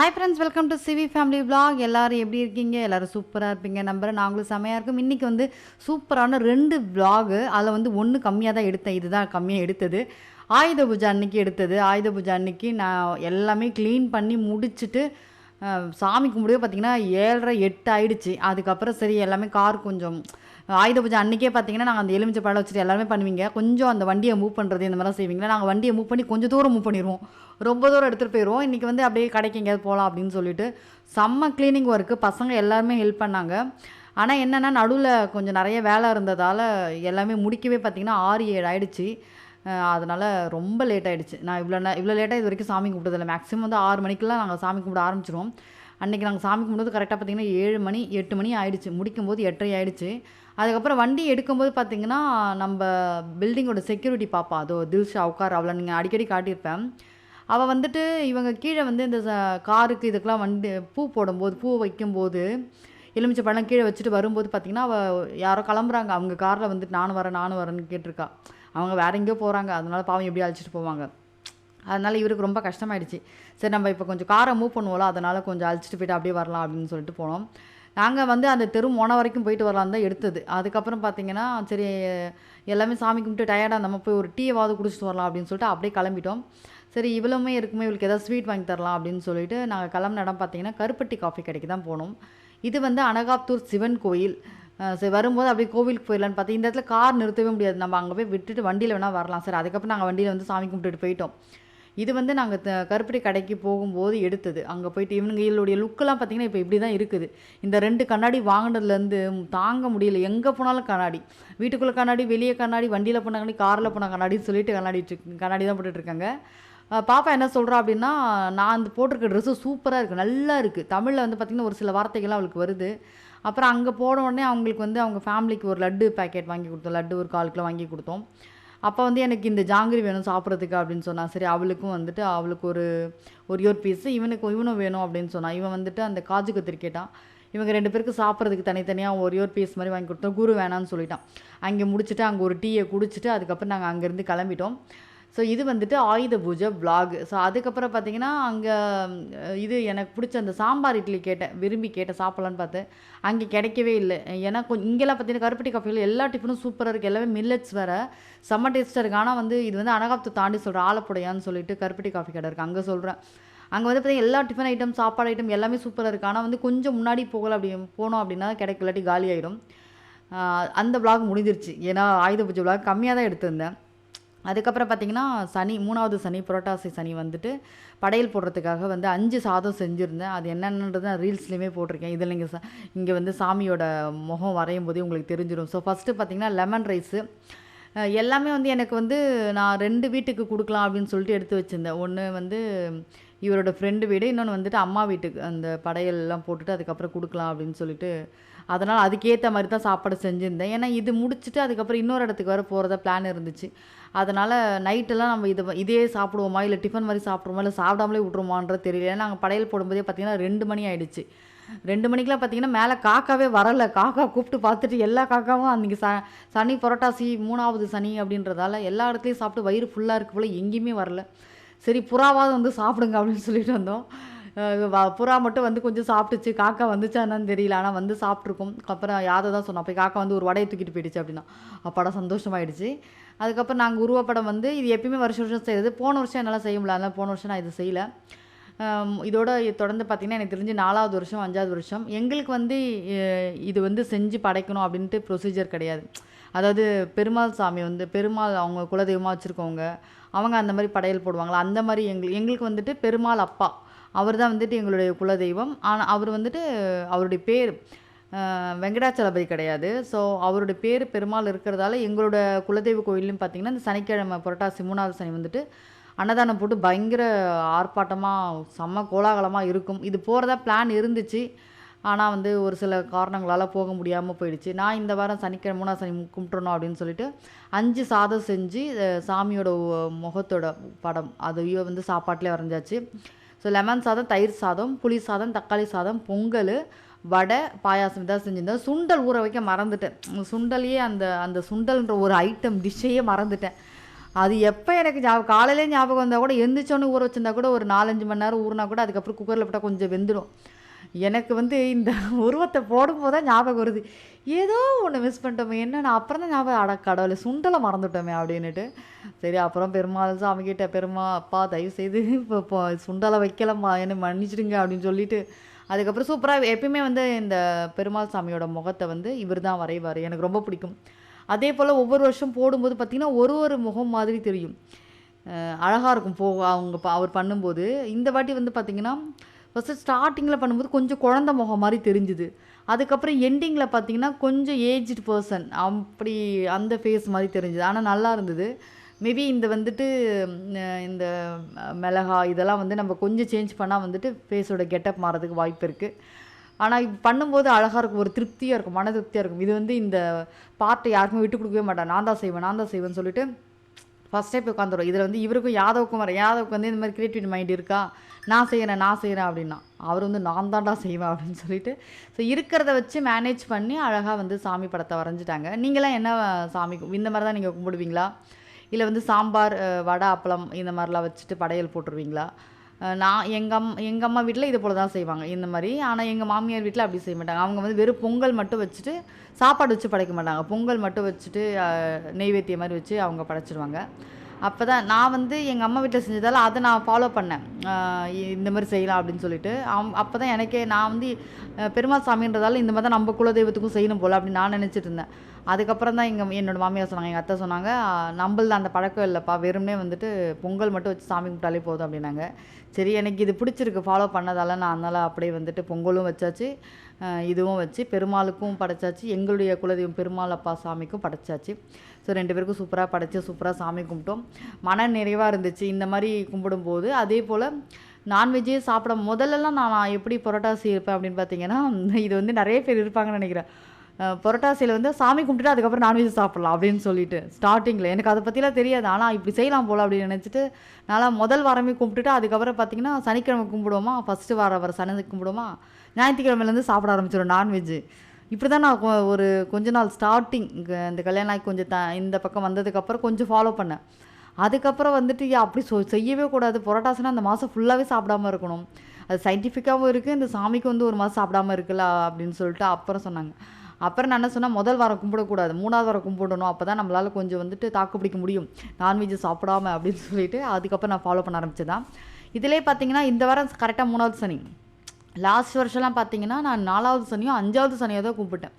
Hi friends welcome to Sivi family vlog எல்லாரும் எப்படி இருக்கீங்க? எல்லோரும் சூப்பராக இருப்பீங்க. நம்புகிறேன் நாங்களும் செமையாக இருக்கும். இன்றைக்கி வந்து சூப்பரான ரெண்டு விளாகு அதில் வந்து ஒன்று கம்மியாக தான் எடுத்தேன். இதுதான் கம்மியாக எடுத்தது. ஆயுத பூஜை அன்னைக்கு எடுத்தது. ஆயுத பூஜை அன்னைக்கு நான் எல்லாமே க்ளீன் பண்ணி முடிச்சுட்டு சாமி கும்பிடவே பார்த்தீங்கன்னா ஏழரை எட்டு ஆயிடுச்சு. அதுக்கப்புறம் சரி எல்லாமே கார் கொஞ்சம் ஆயுத பூஜை அன்றைக்கே பார்த்தீங்கன்னா நாங்கள் அந்த எலுமிச்சை பழம் வச்சுட்டு எல்லாமே பண்ணுவீங்க. கொஞ்சம் அந்த வண்டியை மூவ் பண்ணுறது இந்த மாதிரிலாம் செய்வீங்களா? நாங்கள் வண்டியை மூவ் பண்ணி கொஞ்சம் தூரம் மூவ் பண்ணிடுவோம் ரொம்ப தூரம் எடுத்துகிட்டு போயிடுவோம் இன்றைக்கி வந்து அப்படியே கடைக்கு எங்கேயாவது போகலாம் அப்படின்னு சொல்லிட்டு செம்ம க்ளீனிங் ஒர்க்கு பசங்க எல்லாருமே ஹெல்ப் பண்ணாங்க. ஆனால் என்னென்னா நடுவில் கொஞ்சம் நிறைய வேலை இருந்ததால் எல்லாமே முடிக்கவே பார்த்தீங்கன்னா ஆறு ஏழு ஆயிடுச்சு. அதனால் ரொம்ப லேட் ஆகிடுச்சு நான் இவ்வளோ நே இவ்வளோ லேட்டாக இது வரைக்கும் சாமி கும்பிட்டதில்ல. மேக்ஸிமம் வந்து ஆறு மணிக்கெல்லாம் நாங்கள் சாமி கும்பிட ஆரம்பிச்சிருவோம். அன்றைக்கி நாங்கள் சாமி கும்பிடும்போது கரெக்டாக பார்த்தீங்கன்னா ஏழு மணி எட்டு மணி ஆயிடுச்சு. முடிக்கும்போது எட்டரை ஆயிடுச்சு. அதுக்கப்புறம் வண்டி எடுக்கும்போது பார்த்திங்கன்னா நம்ம பில்டிங்கோட செக்யூரிட்டி பாப்பா அதோ தில்ஷா உட்கார் அவளை நீங்கள் அடிக்கடி காட்டியிருப்பேன். அவள் வந்துட்டு இவங்க கீழே வந்து இந்த ச- காருக்கு இதுக்கெலாம் வண்டி பூ போடும்போது பூ வைக்கும்போது எலுமிச்சை பழம் கீழே வச்சுட்டு வரும்போது பார்த்திங்கன்னா அவள் யாரோ கிளம்புறாங்க. அவங்க காரில் வந்துட்டு நானும் வரேன் நானும் வரேன்னு கேட்டிருக்கா. அவங்க வேற எங்கேயோ போகிறாங்க அதனால பாவம் எப்படி அழைச்சிட்டு போவாங்க. அதனால் இவருக்கு ரொம்ப கஷ்டமாயிடுச்சு. சரி நம்ம இப்போ கொஞ்சம் காரை மூவ் பண்ணுவோம்ல அதனால் கொஞ்சம் அழைச்சிட்டு போயிட்டு அப்படியே வரலாம் அப்படின்னு சொல்லிட்டு போனோம். நாங்கள் வந்து அந்த தெரு மோன வரைக்கும் போயிட்டு வரலாம் தான் எடுத்தது. அதுக்கப்புறம் பார்த்தீங்கன்னா சரி எல்லாமே சாமி கும்பிட்டு டயர்டாக நம்ம போய் ஒரு டீயாவது குடிச்சிட்டு வரலாம் அப்படின்னு சொல்லிட்டு அப்படியே கிளம்பிட்டோம். சரி இவ்வளவுமே இருக்குமே இவளுக்கு ஏதாவது ஸ்வீட் வாங்கி தரலாம் அப்படின்னு சொல்லிட்டு நாங்கள் கிளம்புன இடம் பார்த்தீங்கன்னா கருப்பட்டி காஃபி கடைக்கு தான் போனோம். இது வந்து அனகாப்தூர் சிவன் கோயில். சரி வரும்போது அப்படியே கோவிலுக்கு போயிடலான்னு பார்த்தா இந்த இடத்துல கார் நிறுத்தவே முடியாது. நம்ம அங்கே போய் விட்டுட்டு வண்டியில் வேணால் வரலாம். சார் அதுக்கப்புறம் நாங்கள் வண்டியில் வந்து சாமி கும்பிட்டுட்டு போயிட்டோம். இது வந்து நாங்கள் கருப்பட்டி கடைக்கு போகும்போது எடுத்தது. அங்கே போயிட்டு இவனுங்களுடைய லுக்கெல்லாம் பார்த்தீங்கன்னா இப்போ இப்படி தான் இருக்குது. இந்த ரெண்டு கண்ணாடி வாங்கினதுலேருந்து தாங்க முடியல. எங்கே போனாலும் கண்ணாடி. வீட்டுக்குள்ளே கண்ணாடி வெளியே கண்ணாடி வண்டியில் போன கண்ணாடி காரில் போன கண்ணாடின்னு சொல்லிட்டு கண்ணாடி கண்ணாடி தான் போட்டுட்ருக்காங்க. பாப்பா என்ன சொல்கிறா அப்படின்னா நான் அந்த போட்டிருக்க ட்ரெஸ்ஸு சூப்பராக இருக்குது நல்லா இருக்குது தமிழில் வந்து பார்த்திங்கன்னா ஒரு சில வார்த்தைகள்லாம் அவளுக்கு வருது. அப்புறம் அங்கே போன உடனே அவங்களுக்கு வந்து அவங்க ஃபேமிலிக்கு ஒரு லட்டு பேக்கெட் வாங்கி கொடுத்தோம். லட்டு ஒரு கால் கிலோ வாங்கி கொடுத்தோம். அப்போ வந்து எனக்கு இந்த ஜாங்கிரி வேணும் சாப்பிட்றதுக்கு அப்படின்னு சொன்னால் சரி அவளுக்கும் வந்துட்டு அவளுக்கு ஒரு ஒரு ஒரு பீஸு இவனுக்கு இவனும் வேணும் அப்படின்னு சொன்னான் இவன் வந்துட்டு அந்த காஜு கத்திரி கேட்டான் இவங்க ரெண்டு பேருக்கு சாப்பிட்றதுக்கு தனித்தனியாக ஒரு ஒரு பீஸ் மாதிரி வாங்கி கொடுத்தோம். குரு வேணான்னு சொல்லிட்டான். அங்கே முடிச்சுட்டு அங்கே ஒரு டீயை குடிச்சிட்டு அதுக்கப்புறம் நாங்கள் அங்கேருந்து கிளம்பிட்டோம். ஸோ இது வந்துட்டு ஆயுத பூஜை விலாக் ஸோ அதுக்கப்புறம் பார்த்தீங்கன்னா அங்கே இது எனக்கு பிடிச்ச அந்த சாம்பார் இட்லி கேட்டேன். விரும்பி கேட்டேன் சாப்பிட்லான்னு பார்த்தேன் அங்கே கிடைக்கவே இல்லை. ஏன்னா கொஞ்சம் இங்கெல்லாம் பார்த்தீங்கன்னா கருப்பட்டி காஃபியில் எல்லா டிஃபனும் சூப்பராக இருக்குது எல்லாமே மில்லட்ஸ் வேறு. செம்ம டேஸ்ட்டாக இருக்குது ஆனால் வந்து இது வந்து அனகாப்து தாண்டி சொல்கிறேன் ஆலப்புடையான்னு சொல்லிட்டு கருப்பட்டி காஃபி கடை இருக்குது அங்கே சொல்கிறேன் அங்கே வந்து பார்த்தீங்கன்னா எல்லா டிஃபன் ஐட்டம் சாப்பாடு ஐட்டம் எல்லாமே சூப்பராக இருக்குது ஆனால் வந்து கொஞ்சம் முன்னாடி போகலை அப்படி போனோம் அப்படின்னா கிடைக்கலாட்டி காலி அந்த vlog முடிஞ்சிருச்சு. ஏன்னா ஆயுத பூஜை vlog கம்மியாக தான் எடுத்திருந்தேன். அதுக்கப்புறம் பார்த்தீங்கன்னா சனி மூணாவது சனி புரட்டாசி சனி வந்துட்டு படையல் போடுறதுக்காக வந்து அஞ்சு சாதம் செஞ்சுருந்தேன். அது என்னென்னது நான் ரீல்ஸ்லேயுமே போட்டிருக்கேன். இதில் நீங்கள் சா இங்கே வந்து சாமியோட முகம் வரையும் போதே உங்களுக்கு தெரிஞ்சிடும் ஸோ ஃபஸ்ட்டு பார்த்தீங்கன்னா லெமன் ரைஸு எல்லாமே வந்து எனக்கு வந்து நான் ரெண்டு வீட்டுக்கு கொடுக்கலாம் அப்படின்னு சொல்லிட்டு எடுத்து வச்சுருந்தேன். ஒன்று வந்து இவரோட ஃப்ரெண்டு வீடு இன்னொன்று வந்துட்டு அம்மா வீட்டுக்கு அந்த படையெல்லாம் போட்டுட்டு அதுக்கப்புறம் கொடுக்கலாம் அப்படின்னு சொல்லிட்டு அதனால் அதுக்கேற்ற மாதிரி தான் சாப்பாடு செஞ்சுருந்தேன். ஏன்னா இது முடிச்சுட்டு அதுக்கப்புறம் இன்னொரு இடத்துக்கு வர போகிறதா பிளான் இருந்துச்சு. அதனால் நைட்டெல்லாம் நம்ம இதை இதே சாப்பிடுவோமா? இல்லை டிஃபன் மாதிரி சாப்பிடுவோமா இல்லை சாப்பிடாமலே விட்ருமான்றது தெரியல. ஏன்னா நாங்கள் படையல் போடும்போதே பார்த்திங்கன்னா ரெண்டு மணி ஆயிடுச்சு. ரெண்டு மணிக்கெலாம் பார்த்தீங்கன்னா மேலே காக்காவே வரல. காக்கா கூப்பிட்டு பார்த்துட்டு எல்லா காக்காவும் அன்றைக்கி ச சனி புரட்டாசி மூணாவது சனி அப்படின்றதால எல்லா இடத்துலையும் சாப்பிட்டு வயிறு ஃபுல்லாக இருக்கு போல் எங்கேயுமே வரல. சரி புறாவாவது வந்து சாப்பிடுங்க அப்படின்னு சொல்லிட்டு வந்தோம். புறா மட்டும் வந்து கொஞ்சம் சாப்பிட்டுச்சு. காக்கா வந்துச்சா என்னன்னு தெரியல. ஆனால் வந்து சாப்பிட்ருக்கோம் அப்புறம் யாதை தான் சொன்னோம் போய் காக்கா வந்து ஒரு வடையை தூக்கிட்டு போயிடுச்சு அப்படின்னா. அப்பாடா சந்தோஷமாயிடுச்சு. அதுக்கப்புறம் நாங்கள் உருவப்படம் வந்து இது எப்பயுமே வருஷம் வருஷம் செய்கிறது போன வருஷம் என்னால் செய்ய முடியல. அதனால் போன வருஷம் நான் இது செய்யலை. இதோட தொடர்ந்து பார்த்திங்கன்னா எனக்கு தெரிஞ்சு நாலாவது வருஷம் அஞ்சாவது வருஷம். எங்களுக்கு வந்து இது வந்து செஞ்சு படைக்கணும் அப்படின்ட்டு ப்ரொசீஜர் கிடையாது. அதாவது பெருமாள் சாமி வந்து பெருமாள் அவங்க குலதெய்வமாக வச்சுருக்கவங்க அவங்க அந்த மாதிரி படையல் போடுவாங்களா? அந்த மாதிரி எங்கள் எங்களுக்கு வந்துட்டு பெருமாள் அப்பா. அவர் தான் வந்துட்டு எங்களுடைய குலதெய்வம். ஆனால் அவர் வந்துட்டு அவருடைய பேர் வெங்கடாச்சலபதி கிடையாது. ஸோ அவருடைய பேர் பெருமாள் இருக்கிறதால எங்களோட குலதெய்வ கோயிலும் பார்த்திங்கன்னா இந்த சனிக்கிழமை புரட்டாசி மூணாவது சனி வந்துட்டு அன்னதானம் போட்டு பயங்கர ஆர்ப்பாட்டமாக செம்ம கோலாகலமாக இருக்கும். இது போகிறதா பிளான் இருந்துச்சு. ஆனால் வந்து ஒரு சில காரணங்களால் போக முடியாமல் போயிடுச்சு. நான் இந்த வாரம் சனிக்கிழமை மூணாவது சனி கும்பிட்றணும் அப்படின்னு சொல்லிட்டு அஞ்சு சாதம் செஞ்சு சாமியோட முகத்தோட படம் அதையோ வந்து சாப்பாட்டிலே வரைஞ்சாச்சு. ஸோ லெமன் சாதம் தயிர் சாதம் புளி சாதம் தக்காளி சாதம் பொங்கல் வடை பாயாசம் இதாக செஞ்சுருந்தேன். சுண்டல் ஊற வைக்க மறந்துட்டேன். சுண்டலையே அந்த அந்த சுண்டல்ன்ற ஒரு ஐட்டம் டிஷ்ஷையே மறந்துட்டேன். அது எப்போ எனக்கு ஞாபகம் காலையிலே ஞாபகம் வந்தால் கூட எந்திரிச்சோன்னு ஊற வச்சிருந்தா கூட ஒரு நாலஞ்சு மணி நேரம் ஊறினா கூட அதுக்கப்புறம் குக்கரில் போட்டால் கொஞ்சம் வெந்துடும். எனக்கு வந்து இந்த உருவத்தை போடும்போது தான் ஞாபகம் வருது. ஏதோ ஒன்று மிஸ் பண்ணிட்டோமே என்ன அப்புறம் தான் ஞாபகம் அட கடவுளை சுண்டலை மறந்துட்டோமே அப்படின்னுட்டு. சரி அப்புறம் பெருமாள் சாமிக்கிட்ட பெருமா அப்பா தயவு செய்து இப்போ இப்போ சுண்டலை வைக்கலம்மா என்னை மன்னிச்சிடுங்க அப்படின்னு சொல்லிட்டு அதுக்கப்புறம் சூப்பராக எப்பயுமே வந்து இந்த பெருமாள் சாமியோட முகத்தை வந்து இவர் தான் வரைவார். எனக்கு ரொம்ப பிடிக்கும். அதே போல் ஒவ்வொரு வருஷம் போடும்போது பார்த்திங்கன்னா ஒரு ஒரு முகம் மாதிரி தெரியும். அழகாக இருக்கும். போ அவங்க ப- அவர் பண்ணும்போது. இந்த வாட்டி வந்து பார்த்திங்கன்னா ஃபஸ்ட்டு ஸ்டார்டிங்கில் பண்ணும்போது கொஞ்சம் குழந்த முகம் மாதிரி தெரிஞ்சுது. அதுக்கப்புறம் எண்டிங்கில் பார்த்தீங்கன்னா கொஞ்சம் ஏஜ்டு பர்சன் அப்படி அந்த ஃபேஸ் மாதிரி தெரிஞ்சுது. ஆனால் நல்லா இருந்தது. மேபி இந்த வந்துட்டு இந்த மிளகா இதெல்லாம் வந்து நம்ம கொஞ்சம் சேஞ்ச் பண்ணால் வந்துட்டு ஃபேஸோட கெட்டப் மாறதுக்கு வாய்ப்பு இருக்குது ஆனால் இது பண்ணும்போது அழகாக இருக்கும். ஒரு திருப்தியாக இருக்கும். மன திருப்தியாக இருக்கும். இது வந்து இந்த பார்ட்டை யாருக்குமே விட்டு கொடுக்கவே மாட்டேன் நான் தான் செய்வேன் நான் தான் செய்வேன்னு சொல்லிட்டு ஃபஸ்ட்டே போய் உட்காந்துரும் இதில் வந்து இவருக்கும் யாதவுக்கும் வர யாதவுக்கு வந்து இந்த மாதிரி கிரியேட்டிவ் மைண்ட் இருக்கா? நான் செய்கிறேன் நான் செய்கிறேன் அப்படின்னா. அவர் வந்து நான் தான்டா செய்வேன் அப்படின்னு சொல்லிட்டு. ஸோ இருக்கிறத வச்சு மேனேஜ் பண்ணி அழகாக வந்து சாமி படத்தை வரைஞ்சிட்டாங்க. நீங்களாம் என்ன சாமி இந்த மாதிரி தான் நீங்கள் கும்பிடுவீங்களா? இல்லை வந்து சாம்பார் வடை அப்பளம் இந்த மாதிரிலாம் வச்சுட்டு படையல் போட்டுருவீங்களா? நான் எங்கள் அம் எங்கள் அம்மா வீட்டில் இது போல தான் செய்வாங்க. இந்த மாதிரி. ஆனால் எங்கள் மாமியார் வீட்டில் அப்படி செய்ய மாட்டாங்க. அவங்க வந்து வெறும் பொங்கல் மட்டும் வச்சுட்டு சாப்பாடு வச்சு படைக்க மாட்டாங்க. பொங்கல் மட்டும் வச்சுட்டு நெய்வேத்தியம் மாதிரி வச்சு அவங்க படைச்சிடுவாங்க அப்போ தான் நான் வந்து எங்கள் அம்மா வீட்டில் செஞ்சதால் அதை நான் ஃபாலோ பண்ணேன். இந்த மாதிரி செய்யலாம் அப்படின்னு சொல்லிட்டு. அப்போ தான் எனக்கே நான் வந்து பெருமாள் சாமின்றதால இந்த மாதிரி தான் நம்ம குலதெய்வத்துக்கும் செய்யணும் போல் அப்படின்னு நான் நினச்சிட்டு இருந்தேன். அதுக்கப்புறம் தான் எங்கள் என்னோடய மாமியார் சொன்னாங்க எங்கள் அத்தை சொன்னாங்க நம்மளது அந்த பழக்கம் இல்லைப்பா வெறுமனே வந்துட்டு பொங்கல் மட்டும் வச்சு சாமி கும்பிட்டாலே போதும் அப்படின்னாங்க. சரி எனக்கு இது பிடிச்சிருக்கு ஃபாலோ பண்ணதால நான் அதனால் அப்படியே வந்துட்டு பொங்கலும் வச்சாச்சு இதுவும் வச்சு பெருமாளுக்கும் படைச்சாச்சு எங்களுடைய குலதெய்வம் பெருமாள் அப்பா சாமிக்கும் படைச்சாச்சு. ஸோ ரெண்டு பேருக்கும் சூப்பராக படைத்து சூப்பராக சாமி கும்பிட்டோம். மன நிறைவாக இருந்துச்சு. இந்த மாதிரி கும்பிடும்போது அதே போல் நான்வெஜ்ஜே சாப்பிட முதல்லலாம் நான் எப்படி புரோட்டாசி இருப்பேன் அப்படின்னு பார்த்தீங்கன்னா இது வந்து நிறைய பேர் இருப்பாங்கன்னு நினைக்கிறேன். அஹ் புரட்டாசியில் வந்து சாமி கும்பிட்டுட்டு அதுக்கப்புறம் நான்வெஜ் சாப்பிட்லாம் அப்படின்னு சொல்லிட்டு ஸ்டார்டிங்கில் எனக்கு அதை பற்றிலாம் தெரியாது. ஆனால் இப்படி செய்யலாம் போல் அப்படின்னு நினச்சிட்டு நான்லாம் முதல் வாரமே கும்பிட்டுட்டு அதுக்கப்புறம் பார்த்தீங்கன்னா சனிக்கிழமை கும்பிடுவோமா? ஃபஸ்ட்டு வாரம் வர சனி கும்பிடுவோமா? ஞாயிற்றுக்கிழமையிலேருந்து சாப்பிட ஆரம்பிச்சிடும் நான்வெஜ்ஜு இப்படி தான் நான் கொ- ஒரு கொஞ்ச நாள் ஸ்டார்டிங் இந்த கல்யாணம் ஆகி கொஞ்சம் த இந்த பக்கம் வந்ததுக்கப்புறம் கொஞ்சம் ஃபாலோ பண்ணேன். அதுக்கப்புறம் வந்துட்டு அப்படி சொ செய்யவே கூடாது. புரட்டாசினா அந்த மாதம் ஃபுல்லாகவே சாப்பிடாம இருக்கணும். அது சயின்டிஃபிக்காகவும் இருக்குது இந்த சாமிக்கு வந்து ஒரு மாதம் சாப்பிடாம இருக்குல்ல அப்படின்னு சொல்லிட்டு அப்புறம் சொன்னாங்க. அப்புறம் நான் என்ன சொன்னால் முதல் வாரம் கும்பிடக்கூடாது. மூணாவது வாரம் கும்பிடணும். அப்போ தான் நம்மளால் கொஞ்சம் வந்துட்டு தாக்கு பிடிக்க முடியும். நான்வெஜ் சாப்பிடாம அப்படின்னு சொல்லிட்டு அதுக்கப்புறம் நான் ஃபாலோ பண்ண ஆரம்பிச்சதான் இதிலே பார்த்தீங்கன்னா இந்த வாரம் கரெக்டாக மூணாவது சனி. லாஸ்ட் வருஷம்லாம் பார்த்தீங்கன்னா நான் நாலாவது சனியோ அஞ்சாவது சனியோ தான் கும்பிட்டேன்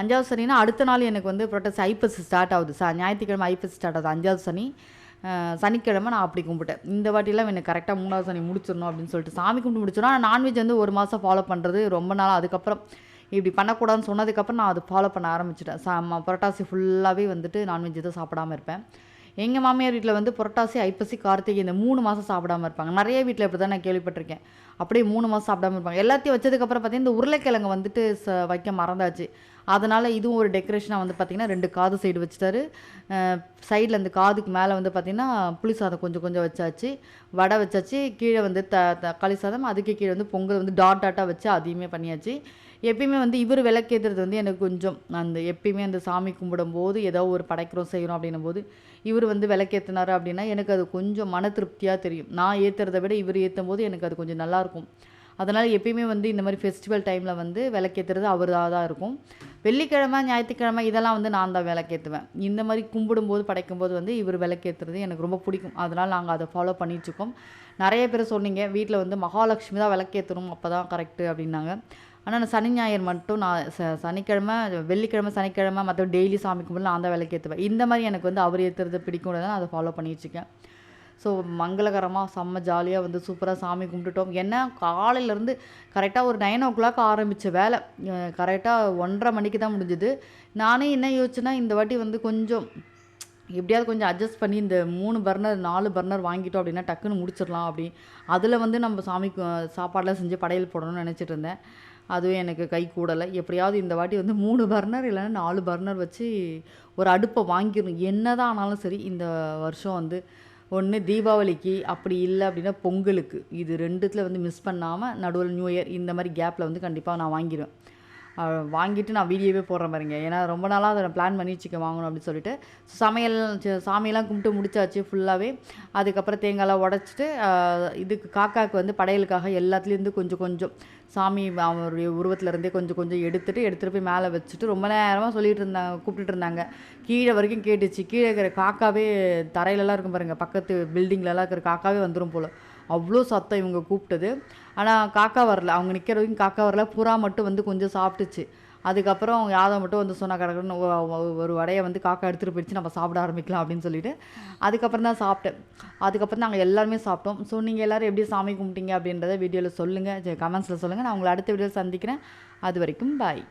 அஞ்சாவது சனினா அடுத்த நாள் எனக்கு வந்து புரட்டாசி ஐப்பசி ஸ்டார்ட் ஆகுது சா ஞாயிற்றுக்கிழமை ஐப்பசி ஸ்டார்ட் ஆகுது. அஞ்சாவது சனி சனிக்கிழமை நான் அப்படி கும்பிட்டேன். இந்த வாட்டிலாம் எனக்கு கரெக்டாக மூணாவது சனி முடிச்சிடணும் அப்படின்னு சொல்லிட்டு சாமி கும்பிட்டு முடிச்சிடணும் ஆனால் நான்வெஜ் வந்து ஒரு மாதம் ஃபாலோ பண்ணுறது ரொம்ப நாள். அதுக்கப்புறம் இப்படி பண்ணக்கூடாதுன்னு சொன்னதுக்கப்புறம் நான் அதை ஃபாலோ பண்ண ஆரம்பிச்சிட்டேன். சா புரட்டாசி ஃபுல்லாகவே வந்துட்டு நான்வெஜ் எதுவும் சாப்பிடாம இருப்பேன். எங்கள் மாமியார் வீட்டில் வந்து புரட்டாசி ஐப்பசி கார்த்திகை இந்த மூணு மாதம் சாப்பிடாம இருப்பாங்க. நிறைய வீட்டில் இப்படி தான் நான் கேள்விப்பட்டிருக்கேன். அப்படியே மூணு மாதம் சாப்பிடாம இருப்பாங்க. எல்லாத்தையும் வச்சதுக்கப்புறம் பார்த்தீங்கன்னா இந்த உருளைக்கிழங்கு வந்துட்டு ச வைக்க மறந்தாச்சு. அதனால் இதுவும் ஒரு டெக்கரேஷனாக வந்து பார்த்திங்கன்னா ரெண்டு காது சைடு வச்சுட்டாரு. சைடில் இந்த காதுக்கு மேலே வந்து பார்த்திங்கன்னா புளி சாதம் கொஞ்சம் கொஞ்சம் வச்சாச்சு. வடை வச்சாச்சு. கீழே வந்து த தக்காளி சாதம். அதுக்கு கீழே வந்து பொங்கல் வந்து டாட் டாட்டாக வச்சு அதையுமே பண்ணியாச்சு. எப்பயுமே வந்து இவர் விளக்கேற்றுறது வந்து எனக்கு கொஞ்சம் அந்த எப்பயுமே அந்த சாமி கும்பிடும்போது ஏதோ ஒரு படைக்கிறோம் செய்கிறோம் அப்படின்னும் போது இவர் வந்து விளக்கேற்றினார் அப்படின்னா எனக்கு அது கொஞ்சம் மன திருப்தியாக தெரியும். நான் ஏற்றுறத விட இவர் ஏற்றும் போது எனக்கு அது கொஞ்சம் நல்லாயிருக்கும் அதனால் எப்பயுமே வந்து இந்த மாதிரி ஃபெஸ்டிவல் டைமில் வந்து விளக்கேற்றுறது அவராக தான் இருக்கும். வெள்ளிக்கிழமை ஞாயிற்றுக்கிழமை இதெல்லாம் வந்து நான் தான் விளக்கேற்றுவேன் இந்த மாதிரி கும்பிடும்போது படைக்கும்போது வந்து இவர் விளக்கேற்றுறது எனக்கு ரொம்ப பிடிக்கும். அதனால் நாங்கள் அதை ஃபாலோ பண்ணிகிட்ருக்கோம் நிறைய பேர் சொன்னீங்க வீட்டில் வந்து மகாலட்சுமி தான் விளக்கேற்றணும் அப்போ தான் கரெக்டு அப்படின்னாங்க. ஆனால் நான் சனி ஞாயிறு மட்டும் நான் ச சனிக்கிழமை வெள்ளிக்கிழமை சனிக்கிழமை மற்ற டெய்லி சாமி கும்பிட்டு நான் தான் விளக்கேற்றுவேன் இந்த மாதிரி எனக்கு வந்து அவர் ஏற்றுறது பிடிக்கும் நான் அதை ஃபாலோ பண்ணிகிட்ருக்கேன் ஸோ மங்களகரமாக செம்ம ஜாலியாக வந்து சூப்பராக சாமி கும்பிட்டுட்டோம். ஏன்னா காலையிலேருந்து கரெக்டாக ஒரு நைன் ஓ கிளாக் ஆரம்பித்த வேலை கரெக்டாக ஒன்றரை மணிக்கு தான் முடிஞ்சுது. நானே என்ன யோசிச்சுன்னா இந்த வாட்டி வந்து கொஞ்சம் எப்படியாவது கொஞ்சம் அட்ஜஸ்ட் பண்ணி இந்த மூணு பர்னர் நாலு பர்னர் வாங்கிட்டோம் அப்படின்னா டக்குன்னு முடிச்சிடலாம் அப்படி. அதில் வந்து நம்ம சாமிக்கு சாப்பாடெலாம் செஞ்சு படையல் போடணும்னு நினச்சிட்டு இருந்தேன். அதுவும் எனக்கு கை கூடலை. எப்படியாவது இந்த வாட்டி வந்து மூணு பர்னர் இல்லைன்னா நாலு பர்னர் வச்சு ஒரு அடுப்பை வாங்கிடணும். என்னதான் ஆனாலும் சரி இந்த வருஷம் வந்து ஒன்று தீபாவளிக்கு அப்படி இல்லை அப்படின்னா பொங்கலுக்கு. இது ரெண்டுத்தில் வந்து மிஸ் பண்ணாமல் நடுவில் நியூ இயர் இந்த மாதிரி கேப்பில் வந்து கண்டிப்பாக நான் வாங்கிடுவேன். வாங்கிட்டு நான் வீடியோவே போடுறேன் மாதிரிங்க. ஏன்னா ரொம்ப நாளாக அதை பிளான் பண்ணி சிக்கன் வாங்கணும் அப்படின்னு சொல்லிட்டு. சமையல் சாமியெல்லாம் கும்பிட்டு முடிச்சாச்சு ஃபுல்லாகவே அதுக்கப்புறம் தேங்காய்லாம் உடச்சிட்டு இதுக்கு காக்காவுக்கு வந்து படையலுக்காக எல்லாத்துலேருந்து கொஞ்சம் கொஞ்சம் சாமி அவருடைய உருவத்துலேருந்தே கொஞ்சம் கொஞ்சம் எடுத்துகிட்டு எடுத்துகிட்டு போய் மேலே வச்சுட்டு ரொம்ப நேரமாக சொல்லிட்டு இருந்தாங்க கூப்பிட்டுட்டு இருந்தாங்க. கீழே வரைக்கும் கேட்டுச்சு. கீழே இருக்கிற காக்காவே தரையிலலாம் இருக்கும் பாருங்கள் பக்கத்து பில்டிங்லலாம் இருக்கிற காக்காவே வந்துடும் போல். அவ்வளோ சத்தம் இவங்க கூப்பிட்டது. ஆனால் காக்கா வரல. அவங்க நிற்கிற வரைக்கும் காக்கா வரல. புறா மட்டும் வந்து கொஞ்சம் சாப்பிட்டுச்சு. அதுக்கப்புறம் யாதவ் மட்டும் வந்து சொன்னா கிடக்குன்னு ஒரு வடையை வந்து காக்கா எடுத்துகிட்டு போயிடுச்சு. நம்ம சாப்பிட ஆரம்பிக்கலாம் அப்படின்னு சொல்லிட்டு அதுக்கப்புறம் தான் சாப்பிட்டேன். அதுக்கப்புறம் நாங்கள் எல்லாருமே சாப்பிட்டோம். ஸோ நீங்கள் எல்லாரும் எப்படி சாமி கும்பிட்டீங்க அப்படின்றத வீடியோவில் சொல்லுங்கள் கமெண்ட்ஸில் சொல்லுங்கள் நான் உங்களை அடுத்த வீடியோவில் சந்திக்கிறேன். அது வரைக்கும் பாய்